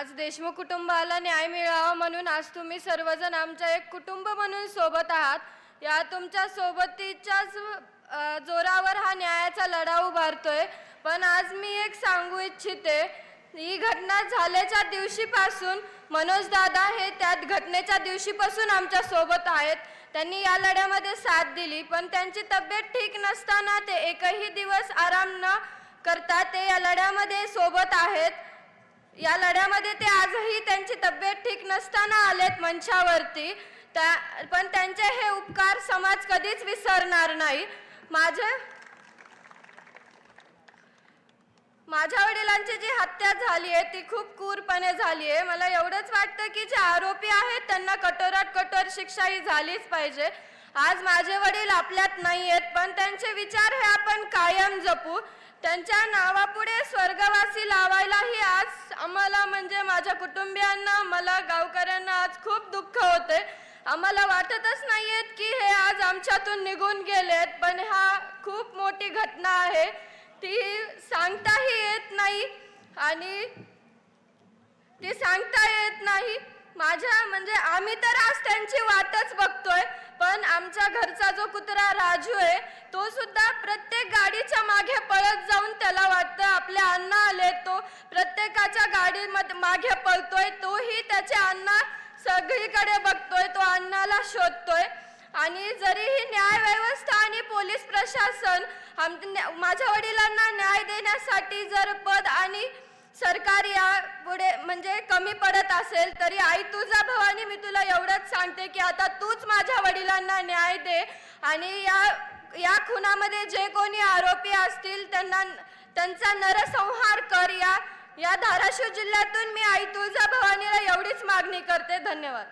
आज देशमुख कुटुंबाला न्याय मिळावा म्हणून आज तुम्ही सर्वजण आमच्या एक कुटुंब म्हणून सोबत आहात. या तुमच्या सोबतीच्याच जोरावर हा न्यायाचा लढा उभारतोय. पण आज मी एक सांगू इच्छिते ही घटना झाल्याच्या दिवशीपासून मनोज दादा हे त्यात घटनेच्या दिवशीपासून आमच्यासोबत आहेत. त्यांनी या लढ्यामध्ये साथ दिली पण त्यांची तब्येत ठीक नसताना ते एकही दिवस आराम न करता ते या लढ्यामध्ये सोबत आहेत. या लढ्यामध्ये ते आजही त्यांची तब्येत ठीक नसताना आलेत मंचावरती. त्या पण त्यांचे हे उपकार समाज कधीच विसरणार नाही. माझे माझ्या वडिलांची जी हत्या झाली आहे ती खूप क्रूरपणे झाली आहे. मला एवढंच वाटतं की जे आरोपी आहेत त्यांना कठोरात कठोर शिक्षा ही झालीच पाहिजे. आज माझे वडील आपल्यात नाही आहेत पण त्यांचे विचार हे आपण कायम जपू. त्यांच्या नावापुढे स्वर्गवासी लावायलाही आम्हाला म्हणजे माझ्या कुटुंबियांना मला गावकऱ्यांना आज खूप दुःख होते आम्हाला वाटतच नाहीयेत की हे आज आमच्यातून निघून गेलेत पण हा खूप मोठी घटना आहे. ती सांगताही येत नाही आणि ती सांगता येत नाही. माझ्या म्हणजे आम्ही तर आज त्यांची वाटच बघतोय पण आमच्या घरचा जो कुत्रा राजू आहे तो सुद्धा प्रत्येक गाडीच्या मागे पळत जाऊन त्याला वाटतं आपल्या अण्णा प्रत्येकाच्या गाडीमध्ये मागे पळतोय तोही त्याचे अण्णा सगळीकडे बघतोय तो अण्णाला शोधतोय. आणि जरीही न्याय व्यवस्था आणि पोलीस प्रशासन आम माझ्या वडिलांना न्याय देण्यासाठी जर पद आणि सरकार या पुढे म्हणजे कमी पडत असेल तरी आई तुझा भवानी मी तुला एवढंच सांगते की आता तूच माझ्या वडिलांना न्याय दे. आणि या या खुनामध्ये जे कोणी आरोपी असतील त्यांना त्यांचा नरसंहार कर या या धाराशिव जिल्ह्यातून मी आई तुळजा भवानीला एवढीच मागणी करते. धन्यवाद.